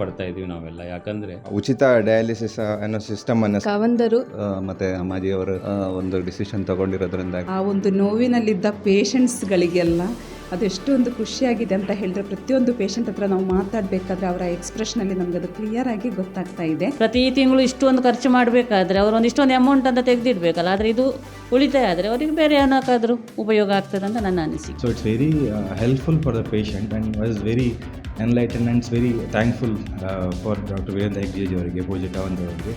ಪಡ್ತಾ ಇದೀವಿ ನಾವೆಲ್ಲ. ಯಾಕಂದ್ರೆ ಉಚಿತ ಡಯಾಲಿಸಿಸ್ ಅನ್ನೋ ಸಿಸ್ಟಮ್ ಅನ್ನ ಕವಂದರು ಆ, ಮತ್ತೆ ಅಮ್ಮಾಜಿಯವರು ಆ, ಒಂದು ಡಿಸಿಷನ್ ತಗೊಂಡಿರೋದ್ರಿಂದ. ಆ ಒಂದು ನೋವಿನಲ್ಲಿದ್ದ ಪೇಷಂಟ್ಸ್ಗಳಿಗೆಲ್ಲ ಅದೆಷ್ಟೊಂದು ಖುಷಿಯಾಗಿದೆ ಅಂತ ಹೇಳಿದ್ರೆ ಪ್ರತಿಯೊಂದು ಪೇಷಂಟ್ ಹತ್ರ ನಾವು ಮಾತಾಡಬೇಕಾದ್ರೆ ಅವರ ಎಕ್ಸ್ಪ್ರೆಷನಲ್ಲಿ ನಮ್ಗೆ ಅದು ಕ್ಲಿಯರ್ ಆಗಿ ಗೊತ್ತಾಗ್ತಾ ಇದೆ. ಪ್ರತಿ ತಿಂಗಳು ಇಷ್ಟೊಂದು ಖರ್ಚು ಮಾಡಬೇಕಾದ್ರೆ ಅವರು ಒಂದಿಷ್ಟೊಂದು ಅಮೌಂಟ್ ಅಂತ ತೆಗೆದಿಡ್ಬೇಕಲ್ಲ ಆದರೆ ಇದು ಉಳಿತಾಯ ಆದರೆ ಅವರಿಗೆ ಬೇರೆ ಏನಕ್ಕಾದರೂ ಉಪಯೋಗ ಆಗ್ತದೆ ಅಂತ ನನ್ನ ಅನಿಸಿಕೆ. So it's very helpful for the patient and was was very very thankful for doctor Veerendra Ekjeji ಅವರಿಗೆ, ಪೂಜೆ ಅವರಿಗೆ.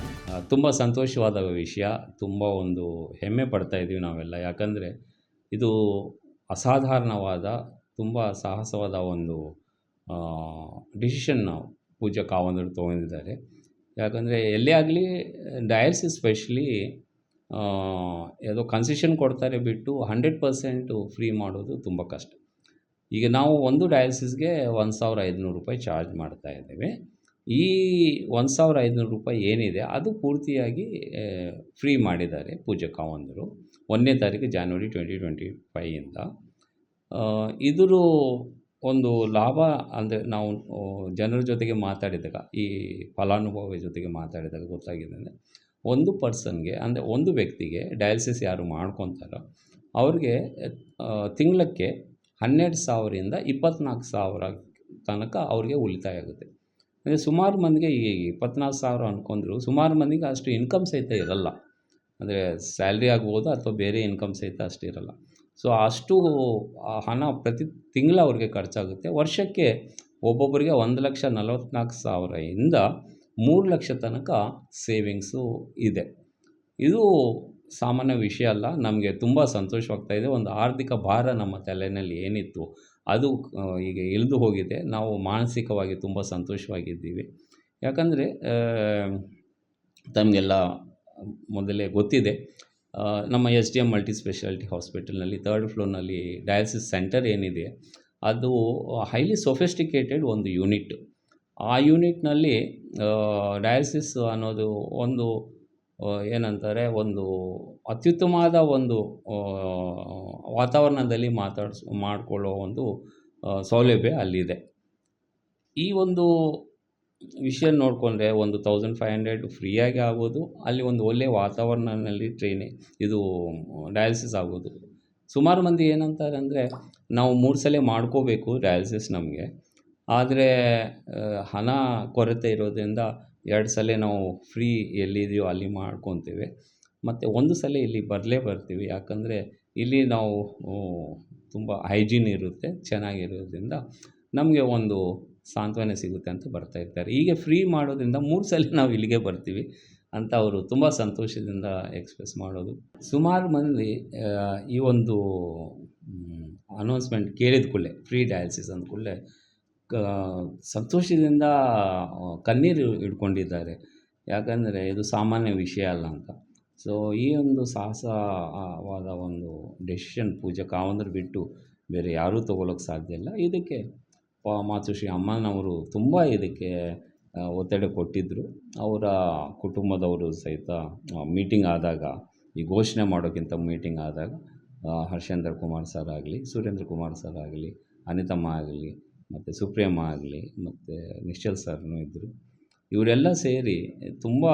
ತುಂಬ ಸಂತೋಷವಾದ ವಿಷಯ, ತುಂಬ ಒಂದು ಹೆಮ್ಮೆ ಪಡ್ತಾ ಇದ್ದೀವಿ ನಾವೆಲ್ಲ. ಯಾಕಂದರೆ ಇದು ಅಸಾಧಾರಣವಾದ, ತುಂಬ ಸಾಹಸವಾದ ಒಂದು ಡಿಸಿಷನ್ ಪೂಜಾ ಕಾವಂದರು ತೊಗೊಂಡಿದ್ದಾರೆ. ಯಾಕಂದರೆ ಎಲ್ಲೇ ಆಗಲಿ ಡಯಾಲಿಸಿಸ್ ಸ್ಪೆಷಲಿ ಯಾವುದೋ ಕನ್ಸೆಷನ್ ಕೊಡ್ತಾರೆ ಬಿಟ್ಟು ಹಂಡ್ರೆಡ್ ಪರ್ಸೆಂಟು ಫ್ರೀ ಮಾಡೋದು ತುಂಬ ಕಷ್ಟ. ಈಗ ನಾವು ಒಂದು ಡಯಾಲಿಸಿಸ್ಗೆ ಒಂದು ಸಾವಿರ ಐದುನೂರು ರೂಪಾಯಿ ಚಾರ್ಜ್ ಮಾಡ್ತಾ ಇದ್ದೇವೆ. ಈ ಒಂದು ಸಾವಿರ ಐದುನೂರು ರೂಪಾಯಿ ಏನಿದೆ, ಅದು ಪೂರ್ತಿಯಾಗಿ ಫ್ರೀ ಮಾಡಿದ್ದಾರೆ ಪೂಜಾ ಕಾವಂದರು ಒಂದನೇ ತಾರೀಕು ಜಾನ್ವರಿ ಟ್ವೆಂಟಿ ಟ್ವೆಂಟಿ ಫೈಯಿಂದ ಇದರ ಒಂದು ಲಾಭ ಅಂದರೆ ನಾವು ಜನರ ಜೊತೆಗೆ ಮಾತಾಡಿದಾಗ, ಈ ಫಲಾನುಭವಿ ಜೊತೆಗೆ ಮಾತಾಡಿದಾಗ ಗೊತ್ತಾಗಿದೆ ಅಂದರೆ ಒಂದು ಪರ್ಸನ್ಗೆ ಅಂದರೆ ಒಂದು ವ್ಯಕ್ತಿಗೆ ಡಯಾಲಿಸಿಸ್ ಯಾರು ಮಾಡ್ಕೊತಾರೋ, ಅವ್ರಿಗೆ ತಿಂಗಳಕ್ಕೆ ಹನ್ನೆರಡು ಸಾವಿರದಿಂದ ಇಪ್ಪತ್ತ್ನಾಲ್ಕು ಸಾವಿರ ತನಕ ಅವ್ರಿಗೆ ಉಳಿತಾಯ ಆಗುತ್ತೆ. ಅಂದರೆ ಸುಮಾರು ಮಂದಿಗೆ ಈ ಇಪ್ಪತ್ನಾಲ್ಕು ಸಾವಿರ ಅಂದ್ಕೊಂಡ್ರು ಸುಮಾರು ಮಂದಿಗೆ ಅಷ್ಟು ಇನ್ಕಮ್ ಸಹಿತ ಇರಲ್ಲ. ಅಂದರೆ ಸ್ಯಾಲ್ರಿ ಆಗ್ಬೋದು ಅಥವಾ ಬೇರೆ ಇನ್ಕಮ್ ಸಹಿತ ಅಷ್ಟು ಇರಲ್ಲ. ಸೊ ಅಷ್ಟು ಹಣ ಪ್ರತಿ ತಿಂಗಳು ಅವ್ರಿಗೆ ಖರ್ಚಾಗುತ್ತೆ. ವರ್ಷಕ್ಕೆ ಒಬ್ಬೊಬ್ಬರಿಗೆ ಒಂದು ಲಕ್ಷ ನಲವತ್ತ್ನಾಲ್ಕು ಸಾವಿರದಿಂದ ಮೂರು ಲಕ್ಷ ತನಕ ಸೇವಿಂಗ್ಸು ಇದೆ. ಇದು ಸಾಮಾನ್ಯ ವಿಷಯ ಅಲ್ಲ, ನಮಗೆ ತುಂಬ ಸಂತೋಷವಾಗ್ತಾ ಇದೆ. ಒಂದು ಆರ್ಥಿಕ ಭಾರ ನಮ್ಮ ತಲೆಯಲ್ಲಿ ಏನಿತ್ತು, ಅದು ಈಗ ಇಳಿದು ಹೋಗಿದೆ. ನಾವು ಮಾನಸಿಕವಾಗಿ ತುಂಬ ಸಂತೋಷವಾಗಿದ್ದೀವಿ. ಯಾಕಂದರೆ ತಮಗೆಲ್ಲ ಮೊದಲೇ ಗೊತ್ತಿದೆ ನಮ್ಮ S D M multi speciality ಹಾಸ್ಪಿಟಲ್ನಲ್ಲಿ third ಫ್ಲೋರ್ನಲ್ಲಿ ಡಯಾಲಿಸಿಸ್ ಸೆಂಟರ್ ಏನಿದೆ, ಅದು ಹೈಲಿ ಸೊಫಿಸ್ಟಿಕೇಟೆಡ್ ಒಂದು ಯೂನಿಟ್. ಆ ಯೂನಿಟ್ನಲ್ಲಿ ಡಯಾಲಿಸಿಸ್ ಅನ್ನೋದು ಒಂದು ಏನಂತಾರೆ, ಒಂದು ಅತ್ಯುತ್ತಮವಾದ ಒಂದು ವಾತಾವರಣದಲ್ಲಿ ಮಾತಾಡ್ಸ್, ಮಾಡಿಕೊಳ್ಳೋ ಒಂದು ಸೌಲಭ್ಯ ಅಲ್ಲಿದೆ. ಈ ಒಂದು ವಿಷಯ ನೋಡಿಕೊಂಡ್ರೆ ಒಂದು ತೌಸಂಡ್ ಫೈವ್ ಹಂಡ್ರೆಡ್ ಫ್ರೀಯಾಗಿ ಆಗೋದು ಅಲ್ಲಿ ಒಂದು ಒಳ್ಳೆಯ ವಾತಾವರಣದಲ್ಲಿ ಟ್ರೈನಿ ಇದು ಡಯಾಲಿಸಿಸ್ ಆಗೋದು ಸುಮಾರು ಮಂದಿ ಏನಂತಾರೆ ಅಂದರೆ, ನಾವು ಮೂರು ಸಲ ಮಾಡ್ಕೋಬೇಕು ಡಯಾಲಿಸಿಸ್ ನಮಗೆ. ಆದರೆ ಹಣ ಕೊರತೆ ಇರೋದ್ರಿಂದ ಎರಡು ಸಲ ನಾವು ಫ್ರೀ ಎಲ್ಲಿದೆಯೋ ಅಲ್ಲಿ ಮಾಡ್ಕೊತೀವಿ. ಮತ್ತು ಒಂದು ಸಲ ಇಲ್ಲಿ ಬರಲೇ ಬರ್ತೀವಿ. ಯಾಕಂದರೆ ಇಲ್ಲಿ ನಾವು ತುಂಬ ಹೈಜೀನ್ ಇರುತ್ತೆ, ಚೆನ್ನಾಗಿರೋದ್ರಿಂದ ನಮಗೆ ಒಂದು ಸಾಂತ್ವನ ಸಿಗುತ್ತೆ ಅಂತ ಬರ್ತಾ ಇರ್ತಾರೆ. ಹೀಗೆ ಫ್ರೀ ಮಾಡೋದ್ರಿಂದ ಮೂರು ಸಲ ನಾವು ಇಲ್ಲಿಗೆ ಬರ್ತೀವಿ ಅಂತ ಅವರು ತುಂಬ ಸಂತೋಷದಿಂದ ಎಕ್ಸ್ಪ್ರೆಸ್ ಮಾಡೋದು. ಸುಮಾರು ಮಂದಿ ಈ ಒಂದು ಅನೌನ್ಸ್ಮೆಂಟ್ ಕೇಳಿದ ಕೂಡಲೇ ಫ್ರೀ ಡಯಾಲಿಸಿಸ್ ಅಂದ ಕೂಡಲೇ ಸಂತೋಷದಿಂದ ಕಣ್ಣೀರು ಇಟ್ಕೊಂಡಿದ್ದಾರೆ ಯಾಕಂದರೆ ಇದು ಸಾಮಾನ್ಯ ವಿಷಯ ಅಲ್ಲ ಅಂತ. ಸೊ ಈ ಒಂದು ಸಾಹಸವಾದ ಒಂದು ಡೆಸಿಷನ್ ಪೂಜಾ ಕಾವಂದ್ರು ಬಿಟ್ಟು ಬೇರೆ ಯಾರೂ ತೊಗೊಳಕ್ಕೆ ಸಾಧ್ಯ ಇಲ್ಲ. ಇದಕ್ಕೆ ಪ, ಮಾತುಶ್ರೀ ಅಮ್ಮನವರು ತುಂಬ ಇದಕ್ಕೆ ಒತ್ತಡ ಕೊಟ್ಟಿದ್ದರು ಅವರ ಕುಟುಂಬದವರು ಸಹಿತ ಮೀಟಿಂಗ್ ಆದಾಗ, ಈ ಘೋಷಣೆ ಮಾಡೋಕ್ಕಿಂತ ಮೀಟಿಂಗ್ ಆದಾಗ ಹರ್ಷೇಂದ್ರ ಕುಮಾರ್ ಸರ್ ಆಗಲಿ, ಸುರೇಂದ್ರ ಕುಮಾರ್ ಸರ್ ಆಗಲಿ, ಅನಿತಮ್ಮ ಆಗಲಿ ಮತ್ತು ಸುಪ್ರೇಮ ಆಗಲಿ, ಮತ್ತು ನಿಶ್ಚಲ್ ಸರ್ನೂ ಇದ್ದರು ಇವರೆಲ್ಲ ಸೇರಿ ತುಂಬ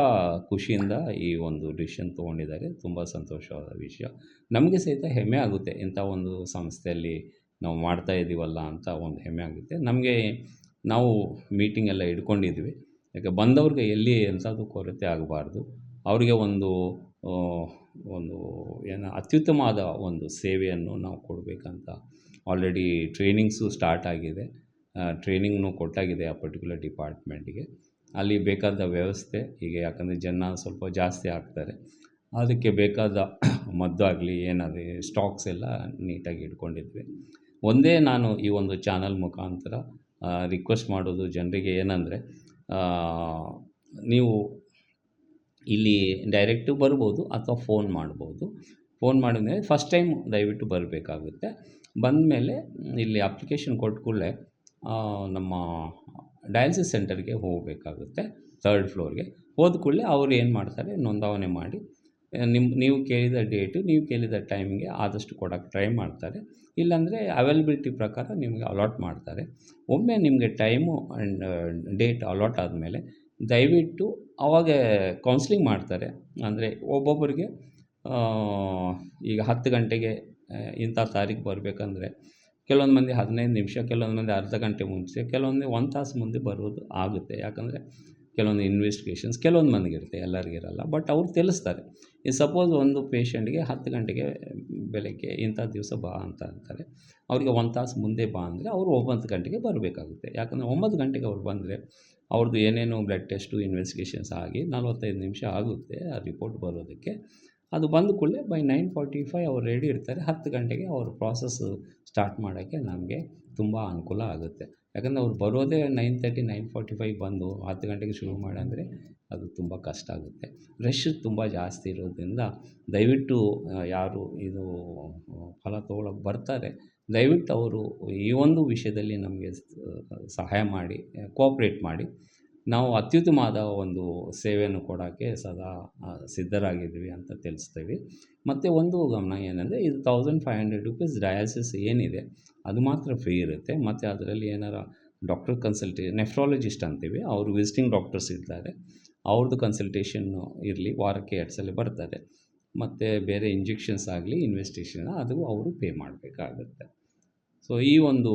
ಖುಷಿಯಿಂದ ಈ ಒಂದು ಡಿಸಿಷನ್ ತೊಗೊಂಡಿದ್ದಾರೆ. ತುಂಬ ಸಂತೋಷವಾದ ವಿಷಯ. ನಮಗೆ ಸಹಿತ ಹೆಮ್ಮೆ ಆಗುತ್ತೆ. ಇಂಥ ಒಂದು ಸಂಸ್ಥೆಯಲ್ಲಿ ನಾವು ಮಾಡ್ತಾ ಇದ್ದೀವಲ್ಲ ಅಂತ ಒಂದು ಹೆಮ್ಮೆ ಆಗುತ್ತೆ. ನಮಗೆ ನಾವು ಮೀಟಿಂಗ್ ಎಲ್ಲ ಇಟ್ಕೊಂಡಿದ್ವಿ. ಯಾಕೆ ಬಂದವ್ರಿಗೆ ಎಲ್ಲಿ ಎಂಥದ್ದು ಕೊರತೆ ಆಗಬಾರ್ದು. ಅವರಿಗೆ ಒಂದು ಒಂದು ಏನು ಅತ್ಯುತ್ತಮವಾದ ಒಂದು ಸೇವೆಯನ್ನು ನಾವು ಕೊಡಬೇಕಂತ ಆಲ್ರೆಡಿ ಟ್ರೈನಿಂಗ್ಸು ಸ್ಟಾರ್ಟ್ ಆಗಿದೆ. ಟ್ರೈನಿಂಗ್ನು ಕೊಟ್ಟಾಗಿದೆ ಆ ಪರ್ಟಿಕ್ಯುಲರ್ ಡಿಪಾರ್ಟ್ಮೆಂಟಿಗೆ ಅಲ್ಲಿ ಬೇಕಾದ ವ್ಯವಸ್ಥೆ, ಈಗ ಯಾಕಂದರೆ ಜನ ಸ್ವಲ್ಪ ಜಾಸ್ತಿ ಆಗ್ತಾರೆ. ಅದಕ್ಕೆ ಬೇಕಾದ ಮದ್ದು ಆಗಲಿ, ಏನಾದರೂ ಸ್ಟಾಕ್ಸ್ ಎಲ್ಲ ನೀಟಾಗಿ ಇಟ್ಕೊಂಡಿದ್ವಿ. ಒಂದೇ ನಾನು ಈ ಒಂದು ಚಾನಲ್ ಮುಖಾಂತರ ರಿಕ್ವೆಸ್ಟ್ ಮಾಡೋದು ಜನರಿಗೆ ಏನಂದರೆ ನೀವು ಇಲ್ಲಿ ಡೈರೆಕ್ಟು ಬರ್ಬೋದು ಅಥವಾ ಫೋನ್ ಮಾಡ್ಬೋದು. ಫೋನ್ ಮಾಡಿದ್ಮೇಲೆ ಫಸ್ಟ್ ಟೈಮ್ ದಯವಿಟ್ಟು ಬರಬೇಕಾಗುತ್ತೆ. ಬಂದಮೇಲೆ ಇಲ್ಲಿ ಅಪ್ಲಿಕೇಶನ್ ಕೊಟ್ಟ ಕೂಡಲೇ ನಮ್ಮ ಡಯಾಲಿಸಿಸ್ ಸೆಂಟರ್ಗೆ ಹೋಗಬೇಕಾಗುತ್ತೆ ತರ್ಡ್ ಫ್ಲೋರ್ಗೆ ಹೋದ ಕೂಡಲೇ ಅವ್ರು ಏನು ಮಾಡ್ತಾರೆ, ನೋಂದಾವಣೆ ಮಾಡಿ ನಿಮ್ಮ ನೀವು ಕೇಳಿದ ಡೇಟು ನೀವು ಕೇಳಿದ ಟೈಮ್ಗೆ ಆದಷ್ಟು ಕೊಡೋಕ್ಕೆ ಟ್ರೈ ಮಾಡ್ತಾರೆ. ಇಲ್ಲಾಂದರೆ ಅವೈಲಬಿಲಿಟಿ ಪ್ರಕಾರ ನಿಮಗೆ ಅಲಾಟ್ ಮಾಡ್ತಾರೆ. ಒಮ್ಮೆ ನಿಮಗೆ ಟೈಮು ಆ್ಯಂಡ್ ಡೇಟ್ ಅಲಾಟ್ ಆದಮೇಲೆ ದಯವಿಟ್ಟು ಅವಾಗ ಕೌನ್ಸಿಲಿಂಗ್ ಮಾಡ್ತಾರೆ. ಅಂದರೆ ಒಬ್ಬೊಬ್ಬರಿಗೆ ಈಗ ಹತ್ತು ಗಂಟೆಗೆ ಇಂಥ ತಾರೀಕು ಬರಬೇಕಂದ್ರೆ ಕೆಲವೊಂದು ಮಂದಿ ಹದಿನೈದು ನಿಮಿಷ, ಕೆಲವೊಂದು ಮಂದಿ ಅರ್ಧ ಗಂಟೆ ಮುಂಚೆ, ಕೆಲವೊಂದು ಒಂದು ತಾಸು ಮುಂದೆ ಬರೋದು ಆಗುತ್ತೆ. ಯಾಕಂದರೆ ಕೆಲವೊಂದು ಇನ್ವೆಸ್ಟಿಗೇಷನ್ಸ್ ಕೆಲವೊಂದು ಮಂದಿಗೆ ಇರುತ್ತೆ ಎಲ್ಲರಿಗಿರಲ್ಲ ಬಟ್ ಅವ್ರು ತಿಳಿಸ್ತಾರೆ. ಈ ಸಪೋಸ್ ಒಂದು ಪೇಷಂಟ್ಗೆ ಹತ್ತು ಗಂಟೆಗೆ ಬೆಳಗ್ಗೆ ಇಂಥ ದಿವಸ ಬಾ ಅಂತ ಅಂತಾರೆ. ಅವರಿಗೆ ಒಂದು ತಾಸು ಮುಂದೆ ಬಾ ಅಂದರೆ ಅವರು ಒಂಬತ್ತು ಗಂಟೆಗೆ ಬರಬೇಕಾಗುತ್ತೆ. ಯಾಕಂದರೆ ಒಂಬತ್ತು ಗಂಟೆಗೆ ಅವ್ರು ಬಂದರೆ ಅವ್ರದ್ದು ಏನೇನು ಬ್ಲಡ್ ಟೆಸ್ಟು ಇನ್ವೆಸ್ಟಿಗೇಷನ್ಸ್ ಆಗಿ ನಲ್ವತ್ತೈದು ನಿಮಿಷ ಆಗುತ್ತೆ ಆ ರಿಪೋರ್ಟ್ ಬರೋದಕ್ಕೆ. ಅದು ಬಂದ ಕೂಡಲೇ ಬೈ ನೈನ್ ಫಾರ್ಟಿ ಫೈವ್ ಅವ್ರು ರೆಡಿ ಇರ್ತಾರೆ. ಹತ್ತು ಗಂಟೆಗೆ ಅವರು ಪ್ರಾಸೆಸ್ ಸ್ಟಾರ್ಟ್ ಮಾಡೋಕ್ಕೆ ನಮಗೆ ತುಂಬ ಅನುಕೂಲ ಆಗುತ್ತೆ. ಯಾಕಂದರೆ ಅವ್ರು ಬರೋದೇ nine thirty nine forty five ಬಂದು ಹತ್ತು ಗಂಟೆಗೆ ಶುರು ಮಾಡಿ ಅಂದರೆ ಅದು ತುಂಬ ಕಷ್ಟ ಆಗುತ್ತೆ. ರಶ್ ತುಂಬ ಜಾಸ್ತಿ ಇರೋದ್ರಿಂದ ದಯವಿಟ್ಟು ಯಾರು ಇದು ಫಲ ತೊಗೊಳಕ್ಕೆ ಬರ್ತಾರೆ. ದಯವಿಟ್ಟು ಅವರು ಈ ಒಂದು ವಿಷಯದಲ್ಲಿ ನಮಗೆ ಸಹಾಯ ಮಾಡಿ ಕೋಆಪ್ರೇಟ್ ಮಾಡಿ. ನಾವು ಅತ್ಯುತ್ತಮವಾದ ಒಂದು ಸೇವೆಯನ್ನು ಕೊಡೋಕ್ಕೆ ಸದಾ ಸಿದ್ಧರಾಗಿದ್ದೀವಿ ಅಂತ ತಿಳಿಸ್ತೀವಿ. ಮತ್ತು ಒಂದು ಗಮನ ಏನಂದರೆ ಇದು thousand five hundred rupees dialysis ಏನಿದೆ, ಅದು ಮಾತ್ರ ಫ್ರೀ ಇರುತ್ತೆ. ಮತ್ತು ಅದರಲ್ಲಿ ಏನಾರ ಡಾಕ್ಟರ್ ಕನ್ಸಲ್ಟೇ ನೆಫ್ರಾಲಜಿಸ್ಟ್ ಅಂತೀವಿ, ಅವರು ವಿಸಿಟಿಂಗ್ ಡಾಕ್ಟರ್ಸ್ ಇರ್ತಾರೆ ಅವ್ರದ್ದು ಕನ್ಸಲ್ಟೇಷನ್ನು ಇರಲಿ, ವಾರಕ್ಕೆ ಎರಡು ಸಲ ಬರ್ತಾರೆ ಮತ್ತು ಬೇರೆ ಇಂಜೆಕ್ಷನ್ಸ್ ಆಗಲಿ ಇನ್ವೆಸ್ಟಿಗೇಷನ್ ಅದು ಅವರು ಪೇ ಮಾಡಬೇಕಾಗುತ್ತೆ. ಸೊ ಈ ಒಂದು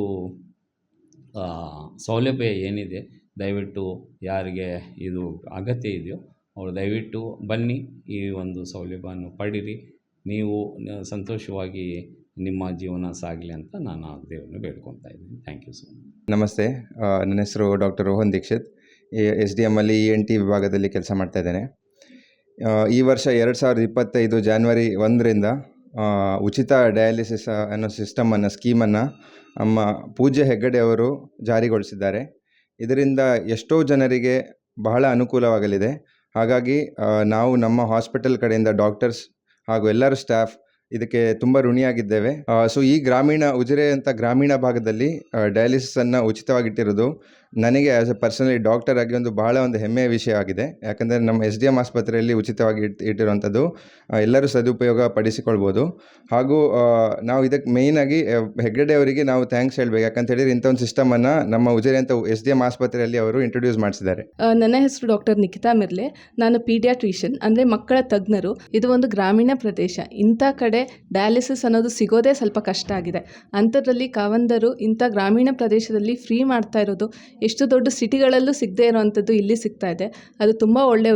ಸೌಲಭ್ಯ ಏನಿದೆ ದಯವಿಟ್ಟು ಯಾರಿಗೆ ಇದು ಅಗತ್ಯ ಇದೆಯೋ ಅವರು ದಯವಿಟ್ಟು ಬನ್ನಿ ಈ ಒಂದು ಸೌಲಭ್ಯವನ್ನು ಪಡೀರಿ. ನೀವು ಸಂತೋಷವಾಗಿ ನಿಮ್ಮ ಜೀವನ ಸಾಗಲಿ ಅಂತ ನಾನು ಆ ದೇವರನ್ನು ಬೇಡ್ಕೊತಾ ಇದ್ದೀನಿ. ಥ್ಯಾಂಕ್ ಯು ಸೊ ನಮಸ್ತೆ. ನನ್ನ ಹೆಸರು doctor Rohan Dixit. S D ಎಮ್ಮಲ್ಲಿ E N T ವಿಭಾಗದಲ್ಲಿ ಕೆಲಸ ಮಾಡ್ತಾ ಇದ್ದೇನೆ. ಈ ವರ್ಷ ಎರಡು ಸಾವಿರದ ಇಪ್ಪತ್ತೈದು ಜಾನ್ವರಿ ಒಂದರಿಂದ ಉಚಿತ ಡಯಾಲಿಸಿಸ್ ಅನ್ನೋ ಸಿಸ್ಟಮನ್ನು, ಸ್ಕೀಮನ್ನು ನಮ್ಮ ಪೂಜ್ಯ ಹೆಗ್ಗಡೆ ಅವರು ಜಾರಿಗೊಳಿಸಿದ್ದಾರೆ. ಇದರಿಂದ ಎಷ್ಟೋ ಜನರಿಗೆ ಬಹಳ ಅನುಕೂಲವಾಗಲಿದೆ. ಹಾಗಾಗಿ ನಾವು ನಮ್ಮ ಹಾಸ್ಪಿಟಲ್ ಕಡೆಯಿಂದ ಡಾಕ್ಟರ್ಸ್ ಹಾಗೂ ಎಲ್ಲರೂ ಸ್ಟಾಫ್ ಇದಕ್ಕೆ ತುಂಬ ಋಣಿಯಾಗಿದ್ದೇವೆ. ಸೊ ಈ ಗ್ರಾಮೀಣ ಉಜಿರೆ ಅಂತ ಗ್ರಾಮೀಣ ಭಾಗದಲ್ಲಿ ಡಯಾಲಿಸಿಸನ್ನು ಉಚಿತವಾಗಿಟ್ಟಿರೋದು ನನಗೆ ಆ್ಯಸ್ ಎ ಪರ್ಸನಲಿ ಡಾಕ್ಟರ್ ಆಗಿ ಒಂದು ಬಹಳ ಒಂದು ಹೆಮ್ಮೆಯ ವಿಷಯ ಆಗಿದೆ. ಯಾಕಂದರೆ ನಮ್ಮ ಎಸ್ ಡಿ ಎಂ ಆಸ್ಪತ್ರೆಯಲ್ಲಿ ಉಚಿತವಾಗಿ ಇಟ್, ಇಟ್ಟಿರುವಂಥದ್ದು ಎಲ್ಲರೂ ಸದುಪಯೋಗ ಪಡಿಸಿಕೊಳ್ಬೋದು. ಹಾಗೂ ನಾವು ಇದಕ್ಕೆ ಮೇಯ್ನಾಗಿ ಹೆಗ್ಗಡೆ ಅವರಿಗೆ ನಾವು ಥ್ಯಾಂಕ್ಸ್ ಹೇಳಬೇಕು. ಯಾಕಂತ ಹೇಳಿದ್ರೆ ಇಂಥ ಒಂದು ಸಿಸ್ಟಮನ್ನು ನಮ್ಮ ಉಜಿರೆ ಅಂತ ಎಸ್ ಡಿ ಎಂ ಆಸ್ಪತ್ರೆಯಲ್ಲಿ ಅವರು ಇಂಟ್ರೊಡ್ಯೂಸ್ ಮಾಡಿಸಿದ್ದಾರೆ. ನನ್ನ ಹೆಸರು ಡಾಕ್ಟರ್ ನಿಖಿತಾ ಮಿರ್ಲೆ. ನಾನು ಪೀಡಿಯಾಟ್ರಿಷಿಯನ್ ಅಂದರೆ ಮಕ್ಕಳ ತಜ್ಞರು. ಇದು ಒಂದು ಗ್ರಾಮೀಣ ಪ್ರದೇಶ. ಇಂಥ ಕಡೆ ಡಯಾಲಿಸಿಸ್ ಅನ್ನೋದು ಸಿಗೋದೇ ಸ್ವಲ್ಪ ಕಷ್ಟ ಆಗಿದೆ. ಅಂಥದ್ರಲ್ಲಿ ಕಾವಂದರು ಇಂಥ ಗ್ರಾಮೀಣ ಪ್ರದೇಶದಲ್ಲಿ ಫ್ರೀ ಮಾಡ್ತಾ ಇರೋದು ಎಷ್ಟು ದೊಡ್ಡ ಸಿಟಿಗಳಲ್ಲೂ ಸಿಗದೇ ಇರೋವಂಥದ್ದು ಇಲ್ಲಿ ಸಿಗ್ತಾ ಇದೆ. ಅದು ತುಂಬ ಒಳ್ಳೆ,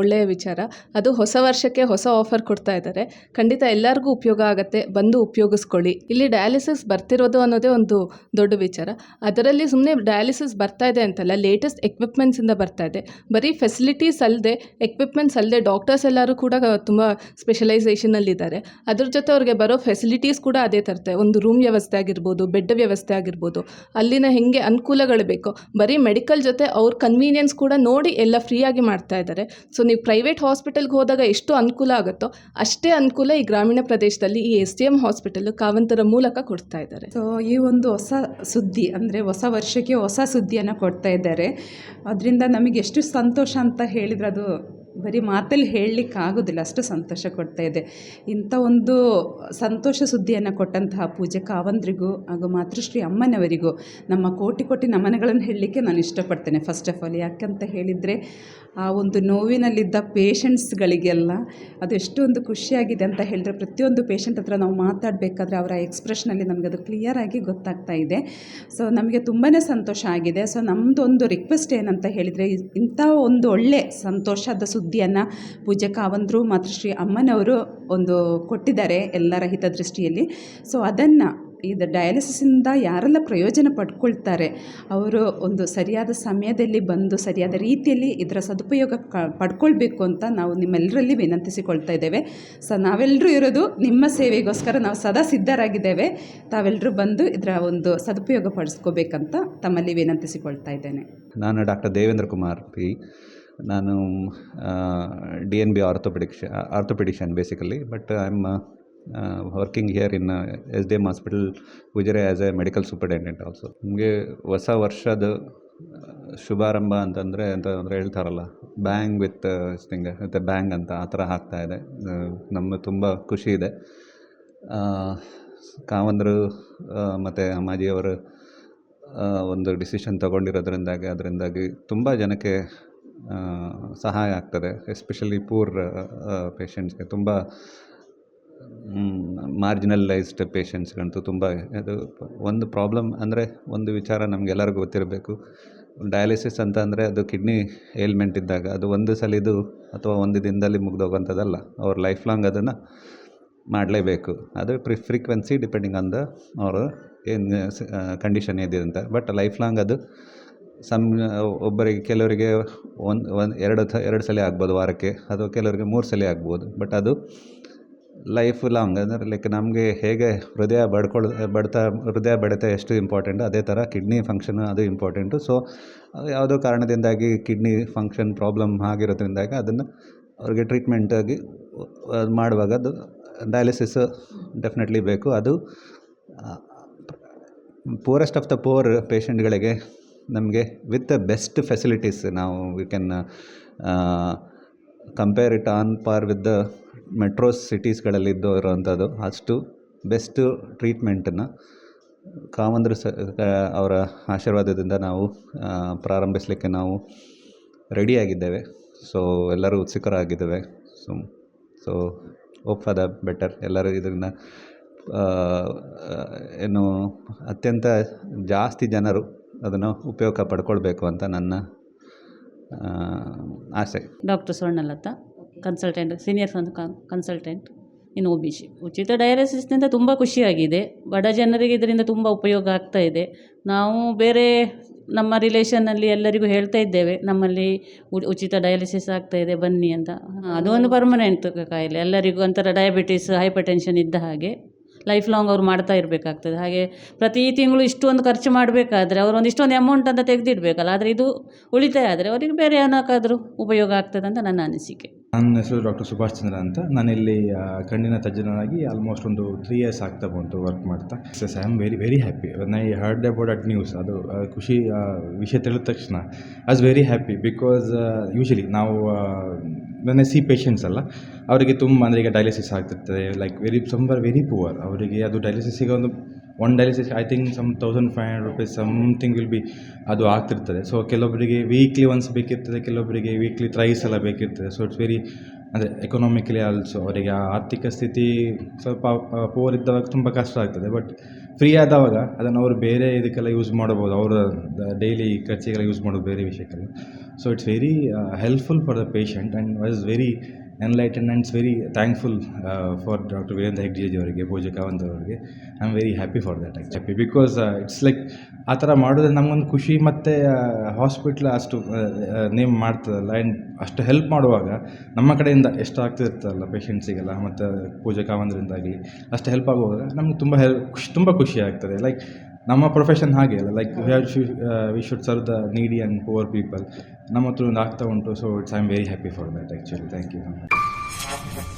ಒಳ್ಳೆಯ ವಿಚಾರ. ಅದು ಹೊಸ ವರ್ಷಕ್ಕೆ ಹೊಸ ಆಫರ್ ಕೊಡ್ತಾ ಇದ್ದಾರೆ. ಖಂಡಿತ ಎಲ್ಲರಿಗೂ ಉಪಯೋಗ ಆಗುತ್ತೆ. ಬಂದು ಉಪಯೋಗಿಸ್ಕೊಳ್ಳಿ. ಇಲ್ಲಿ ಡಯಾಲಿಸಿಸ್ ಬರ್ತಿರೋದು ಅನ್ನೋದೇ ಒಂದು ದೊಡ್ಡ ವಿಚಾರ. ಅದರಲ್ಲಿ ಸುಮ್ಮನೆ ಡಯಾಲಿಸಿಸ್ ಬರ್ತಾ ಇದೆ ಅಂತಲ್ಲ ಲೇಟೆಸ್ಟ್ ಎಕ್ವಿಪ್ಮೆಂಟ್ಸಿಂದ ಬರ್ತಾ ಇದೆ. ಬರೀ ಫೆಸಿಲಿಟೀಸ್ ಅಲ್ಲದೆ ಎಕ್ವಿಪ್ಮೆಂಟ್ಸ್ ಅಲ್ಲದೆ ಡಾಕ್ಟರ್ಸ್ ಎಲ್ಲರೂ ಕೂಡ ತುಂಬ ಸ್ಪೆಷಲೈಸೇಷನಲ್ಲಿದ್ದಾರೆ ಅದ್ರ ಜೊತೆ ಅವ್ರಿಗೆ ಬರೋ ಫೆಸಿಲಿಟೀಸ್ ಕೂಡ ಅದೇ ತರುತ್ತೆ ಒಂದು ರೂಮ್ ವ್ಯವಸ್ಥೆ ಆಗಿರ್ಬೋದು ಬೆಡ್ ವ್ಯವಸ್ಥೆ ಆಗಿರ್ಬೋದು. ಅಲ್ಲಿನ ಹೆಂಗೆ ಅನುಕೂಲಗಳು ಬೇಕು ಬರೀ ಮೆಡಿಕಲ್ ಜೊತೆ ಅವ್ರ ಕನ್ವೀನಿಯನ್ಸ್ ಕೂಡ ನೋಡಿ ಎಲ್ಲ ಫ್ರೀಯಾಗಿ ಮಾಡ್ತಾ ಇದ್ದಾರೆ ಸೊ ನೀವು ಪ್ರೈವೇಟ್ ಹಾಸ್ಪಿಟಲ್ಗೆ ಹೋದಾಗ ಎಷ್ಟು ಅನುಕೂಲ ಆಗುತ್ತೋ ಅಷ್ಟೇ ಅನುಕೂಲ ಈ ಗ್ರಾಮೀಣ ಪ್ರದೇಶದಲ್ಲಿ ಈ ಎಸ್ ಡಿ ಎಂ ಹಾಸ್ಪಿಟಲ್ ಕಾವಂತರ ಮೂಲಕ ಕೊಡ್ತಾ ಇದ್ದಾರೆ ಸೊ ಈ ಒಂದು ಹೊಸ ಸುದ್ದಿ ಅಂದರೆ ಹೊಸ ವರ್ಷಕ್ಕೆ ಹೊಸ ಸುದ್ದಿಯನ್ನು ಕೊಡ್ತಾ ಇದ್ದಾರೆ. ಅದರಿಂದ ನಮಗೆ ಎಷ್ಟು ಸಂತೋಷ ಅಂತ ಹೇಳಿದ್ರೆ ಅದು ಬರೀ ಮಾತಲ್ಲಿ ಹೇಳಲಿಕ್ಕೆ ಆಗೋದಿಲ್ಲ ಅಷ್ಟು ಸಂತೋಷ ಕೊಡ್ತಾ ಇದೆ. ಇಂಥ ಒಂದು ಸಂತೋಷ ಸುದ್ದಿಯನ್ನು ಕೊಟ್ಟಂತಹ ಪೂಜೆ ಕಾವಂದ್ರಿಗೂ ಹಾಗೂ ಮಾತೃಶ್ರೀ ಅಮ್ಮನವರಿಗೂ ನಮ್ಮ ಕೋಟಿ ಕೋಟಿ ನಮನಗಳನ್ನು ಹೇಳಲಿಕ್ಕೆ ನಾನು ಇಷ್ಟಪಡ್ತೇನೆ. ಫಸ್ಟ್ ಆಫ್ ಆಲ್ ಯಾಕಂತ ಹೇಳಿದರೆ ಆ ಒಂದು ನೋವಿನಲ್ಲಿದ್ದ ಪೇಷಂಟ್ಸ್ಗಳಿಗೆಲ್ಲ ಅದು ಎಷ್ಟೊಂದು ಖುಷಿಯಾಗಿದೆ ಅಂತ ಹೇಳಿದ್ರೆ ಪ್ರತಿಯೊಂದು ಪೇಷಂಟ್ ಹತ್ರ ನಾವು ಮಾತಾಡಬೇಕಾದ್ರೆ ಅವರ ಎಕ್ಸ್ಪ್ರೆಷನಲ್ಲಿ ನಮಗೆ ಅದು ಕ್ಲಿಯರಾಗಿ ಗೊತ್ತಾಗ್ತಾ ಇದೆ. ಸೊ ನಮಗೆ ತುಂಬಾ ಸಂತೋಷ ಆಗಿದೆ. ಸೊ ನಮ್ಮದು ಒಂದು ರಿಕ್ವೆಸ್ಟ್ ಏನಂತ ಹೇಳಿದರೆ ಇಂಥ ಒಂದು ಒಳ್ಳೆ ಸಂತೋಷದ ಸುದ್ದಿಯನ್ನು ಪೂಜ್ಯ ಕಾವಂದರು ಮಾತೃಶ್ರೀ ಅಮ್ಮನವರು ಒಂದು ಕೊಟ್ಟಿದ್ದಾರೆ ಎಲ್ಲರ ಹಿತದೃಷ್ಟಿಯಲ್ಲಿ ಸೊ ಅದನ್ನು ಇದು ಡಯಾಲಿಸಿಸಿಂದ ಯಾರೆಲ್ಲ ಪ್ರಯೋಜನ ಪಡ್ಕೊಳ್ತಾರೆ, ಅವರು ಒಂದು ಸರಿಯಾದ ಸಮಯದಲ್ಲಿ ಬಂದು ಸರಿಯಾದ ರೀತಿಯಲ್ಲಿ ಇದರ ಸದುಪಯೋಗ ಕ, ಪಡ್ಕೊಳ್ಬೇಕು ಅಂತ ನಾವು ನಿಮ್ಮೆಲ್ಲರಲ್ಲಿ ವಿನಂತಿಸಿಕೊಳ್ತಾ ಇದ್ದೇವೆ. ಸೊ ನಾವೆಲ್ಲರೂ ಇರೋದು ನಿಮ್ಮ ಸೇವೆಗೋಸ್ಕರ ನಾವು ಸದಾ ಸಿದ್ಧರಾಗಿದ್ದೇವೆ. ತಾವೆಲ್ಲರೂ ಬಂದು ಇದರ ಒಂದು ಸದುಪಯೋಗ ಪಡಿಸ್ಕೋಬೇಕಂತ ತಮ್ಮಲ್ಲಿ ವಿನಂತಿಸಿಕೊಳ್ತಾ ಇದ್ದೇನೆ. ನಾನು ಡಾಕ್ಟರ್ ದೇವೇಂದ್ರ ಕುಮಾರ್ ಪಿ. ನಾನು D N B ಆರ್ಥೋಪೆಡಿಕ್ಷ orthopaedician basically but I am working here in S D M hospital Ujire as a medical superintendent also ನಮಗೆ ಹೊಸ ವರ್ಷದ ಶುಭಾರಂಭ ಅಂತಂದರೆ ಅಂತ ಅಂದರೆ ಹೇಳ್ತಾರಲ್ಲ ಬ್ಯಾಂಗ್ ವಿತ್ ಥಿಂಗ್ ಮತ್ತು ಬ್ಯಾಂಗ್ ಅಂತ ಆ ಥರ ಆಗ್ತಾ ಇದೆ. ನಮ್ಮ ತುಂಬ ಖುಷಿ ಇದೆ. ಕಾವಂದರು ಮತ್ತು ಅಮ್ಮಾಜಿಯವರು ಒಂದು ಡಿಸಿಷನ್ ತಗೊಂಡಿರೋದ್ರಿಂದಾಗಿ, ಅದರಿಂದಾಗಿ ತುಂಬ ಜನಕ್ಕೆ ಸಹಾಯ ಆಗ್ತದೆ ಎಸ್ಪೆಷಲಿ ಪೂರ್ ಪೇಷಂಟ್ಸ್ಗೆ ತುಂಬ ಮಾರ್ಜಿನಲೈಸ್ಡ್ ಪೇಷಂಟ್ಸ್ಗಂತೂ ತುಂಬ ಅದು ಒಂದು ಪ್ರಾಬ್ಲಮ್ ಅಂದರೆ ಒಂದು ವಿಚಾರ ನಮಗೆಲ್ಲರಿಗೂ ಗೊತ್ತಿರಬೇಕು. ಡಯಾಲಿಸಿಸ್ ಅಂತ ಅಂದರೆ ಅದು ಕಿಡ್ನಿ ಏಲ್ಮೆಂಟ್ ಇದ್ದಾಗ ಅದು ಒಂದು ಸಲಿದು ಅಥವಾ ಒಂದು ದಿನದಲ್ಲಿ ಮುಗ್ದೋಗೋಂಥದ್ದಲ್ಲ ಅವ್ರ ಲೈಫ್ ಲಾಂಗ್ ಅದನ್ನು ಮಾಡಲೇಬೇಕು. ಅದು pre frequency depending on the ಅವರು ಏನು ಕಂಡೀಷನ್ ಏನಿದೆ ಅಂತ. ಬಟ್ ಲೈಫ್ ಲಾಂಗ್ ಅದು ಸಮ್, ಒಬ್ಬರಿಗೆ, ಕೆಲವರಿಗೆ ಒಂದು ಒಂದು, ಎರಡು ಥ ಎರಡು ಸಲ ಆಗ್ಬೋದು ವಾರಕ್ಕೆ ಅಥವಾ ಕೆಲವರಿಗೆ ಮೂರು ಸಲ ಆಗ್ಬೋದು. ಬಟ್ ಅದು ಲೈಫ್ ಲಾಂಗ್ ಅಂದರೆ ಲೈಕ್ ನಮಗೆ ಹೇಗೆ ಹೃದಯ ಬಡ್ಕೊಳ್, ಬಡ್ತ, ಹೃದಯ ಬಡಿತ ಎಷ್ಟು ಇಂಪಾರ್ಟೆಂಟ್ ಅದೇ ಥರ ಕಿಡ್ನಿ ಫಂಕ್ಷನ್ ಅದು ಇಂಪಾರ್ಟೆಂಟು ಸೊ ಯಾವುದೋ ಕಾರಣದಿಂದಾಗಿ ಕಿಡ್ನಿ ಫಂಕ್ಷನ್ ಪ್ರಾಬ್ಲಮ್ ಆಗಿರೋದ್ರಿಂದಾಗಿ ಅದನ್ನು ಅವ್ರಿಗೆ ಟ್ರೀಟ್ಮೆಂಟಾಗಿ ಮಾಡುವಾಗ ಅದು ಡಯಾಲಿಸಿಸ್ ಡೆಫಿನೆಟ್ಲಿ ಬೇಕು. ಅದು ಪೂರೆಸ್ಟ್ ಆಫ್ ದ ಪೂರ್ ಪೇಷಂಟ್ಗಳಿಗೆ ನಮಗೆ ವಿತ್ ದ ಬೆಸ್ಟ್ ಫೆಸಿಲಿಟೀಸ್ ನಾವು we can compare it on par with the metro ಸಿಟೀಸ್ಗಳಲ್ಲಿ ಇರೋವಂಥದ್ದು ಅಷ್ಟು ಬೆಸ್ಟು ಟ್ರೀಟ್ಮೆಂಟನ್ನು ಕಾಮಂದ್ರ ಸ ಅವರ ಆಶೀರ್ವಾದದಿಂದ ನಾವು ಪ್ರಾರಂಭಿಸಲಿಕ್ಕೆ ನಾವು ರೆಡಿಯಾಗಿದ್ದೇವೆ. ಸೊ ಎಲ್ಲರೂ ಉತ್ಸುಕರಾಗಿದ್ದೇವೆ. So so hope for the better ಎಲ್ಲರೂ ಇದರಿಂದ ಏನು, ಅತ್ಯಂತ ಜಾಸ್ತಿ ಜನರು ಅದನ್ನು ಉಪಯೋಗ ಪಡ್ಕೊಳ್ಬೇಕು ಅಂತ ನನ್ನ ಆಸೆ. Doctor Swarnalatha? Consultant senior consultant in O B C ಉಚಿತ ಡಯಾಲಿಸಿಸ್ನಿಂದ ತುಂಬ ಖುಷಿಯಾಗಿದೆ. ಬಡ ಜನರಿಗೆ ಇದರಿಂದ ತುಂಬ ಉಪಯೋಗ ಆಗ್ತಾ ಇದೆ. ನಾವು ಬೇರೆ ನಮ್ಮ ರಿಲೇಷನ್ನಲ್ಲಿ ಎಲ್ಲರಿಗೂ ಹೇಳ್ತಾ ಇದ್ದೇವೆ, ನಮ್ಮಲ್ಲಿ ಉಚಿತ ಡಯಾಲಿಸಿಸ್ ಆಗ್ತಾ ಇದೆ, ಬನ್ನಿ ಅಂತ. ಅದು ಒಂದು ಪರ್ಮನೆಂಟ್ ಕಾಯಿಲೆ. ಎಲ್ಲರಿಗೂ ಒಂಥರ ಡಯಾಬಿಟೀಸ್ ಹೈಪರ್ ಟೆನ್ಷನ್ ಇದ್ದ ಹಾಗೆ ಲೈಫ್ ಲಾಂಗ್ ಅವ್ರು ಮಾಡ್ತಾ ಇರಬೇಕಾಗ್ತದೆ. ಹಾಗೆ ಪ್ರತಿ ತಿಂಗಳು ಇಷ್ಟೊಂದು ಖರ್ಚು ಮಾಡಬೇಕಾದ್ರೆ ಅವರೊಂದು ಇಷ್ಟೊಂದು ಅಮೌಂಟ್ ಅಂತ ತೆಗೆದಿಡಬೇಕಲ್ಲ. ಆದರೆ ಇದು ಉಳಿತಾಯ ಆದರೆ ಅವರಿಗೆ ಬೇರೆ ಏನಕ್ಕಾದರೂ ಉಪಯೋಗ ಆಗ್ತದೆ ಅಂತ ನನ್ನ ಅನಿಸಿಕೆ. ನನ್ನ ಹೆಸರು ಡಾಕ್ಟರ್ ಸುಭಾಷ್ ಚಂದ್ರ ಅಂತ. ನಾನಿಲ್ಲಿ ಕಣ್ಣಿನ ತಜ್ಞನಾಗಿ ಆಲ್ಮೋಸ್ಟ್ ಒಂದು ತ್ರೀ ಇಯರ್ಸ್ ಆಗ್ತಾ ಬಂತು ವರ್ಕ್ ಮಾಡ್ತಾ. Yes I am very very happy I heard about at news ಅದು ಖುಷಿ ವಿಷಯ ತಿಳಿದ ತಕ್ಷಣ was very happy because usually ನಾವು ನನ್ನ ಸಿ ಪೇಷಂಟ್ಸ್ ಅಲ್ಲ, ಅವರಿಗೆ ತುಂಬ, ಅಂದರೆ ಈಗ dialysis ಆಗ್ತಿರ್ತದೆ like very sombre very poor ಅವರಿಗೆ ಅದು ಡಯಾಲಿಸಿಸ್ಗೆ ಒಂದು one dialysis I think some thousand five hundred rupees something will be ಅದು ಆಗ್ತಿರ್ತದೆ. ಸೊ ಕೆಲವೊಬ್ಬರಿಗೆ ವೀಕ್ಲಿ ಒನ್ಸ್ ಬೇಕಿರ್ತದೆ ಕೆಲವೊಬ್ಬರಿಗೆ ವೀಕ್ಲಿ ಥ್ರೈಸ್ ಎಲ್ಲ ಬೇಕಿರ್ತದೆ. ಸೊ ಇಟ್ಸ್ ವೆರಿ ಅಂದರೆ ಎಕನಾಮಿಕಲಿ ಆಲ್ಸೋ ಅವರಿಗೆ ಆರ್ಥಿಕ ಸ್ಥಿತಿ ಸ್ವಲ್ಪ ಪೋರ್ ಇದ್ದಾಗ ತುಂಬ ಕಷ್ಟ ಆಗ್ತದೆ. ಬಟ್ ಫ್ರೀ ಆದವಾಗ ಅದನ್ನು ಅವರು ಬೇರೆ ಇದಕ್ಕೆಲ್ಲ ಯೂಸ್ ಮಾಡ್ಬೋದು ಅವರ ಡೈಲಿ ಖರ್ಚಿಗೆಲ್ಲ ಯೂಸ್ ಮಾಡೋದು ಬೇರೆ ವಿಷಯಕ್ಕೆಲ್ಲ. So it's very helpful for the patient and was very enlighten and very thankful for doctor Virendra Hegde ಅವರಿಗೆ, ಪೂಜೆ ಕಾವಂತ್ ಅವರಿಗೆ. I am very happy for that happy because it's like ಆ ಥರ ಮಾಡಿದ್ರೆ ನಮಗೊಂದು ಖುಷಿ ಮತ್ತು ಹಾಸ್ಪಿಟ್ಲ್ ಅಷ್ಟು ನೇಮ್ ಮಾಡ್ತದಲ್ಲ. ಆ್ಯಂಡ್ ಅಷ್ಟು ಹೆಲ್ಪ್ ಮಾಡುವಾಗ ನಮ್ಮ ಕಡೆಯಿಂದ ಎಷ್ಟು ಆಗ್ತಿರ್ತಲ್ಲ ಪೇಷಂಟ್ಸಿಗೆಲ್ಲ ಮತ್ತು ಪೂಜೆ ಕಾವಂದ್ರಿಂದಾಗಲಿ ಅಷ್ಟು ಹೆಲ್ಪ್ ಆಗುವಾಗ ನಮ್ಗೆ ತುಂಬ ಹೆಲ್ ಖುಷಿ, ತುಂಬ ಖುಷಿ ಆಗ್ತದೆ. ಲೈಕ್ ನಮ್ಮ ಪ್ರೊಫೆಷನ್ ಹಾಗೆ ಅಲ್ಲ like we should serve the needy and poor people ನಮ್ಮ ಹತ್ರ ಒಂದು ಆಗ್ತಾ ಉಂಟು so it's I am very happy for that actually thank you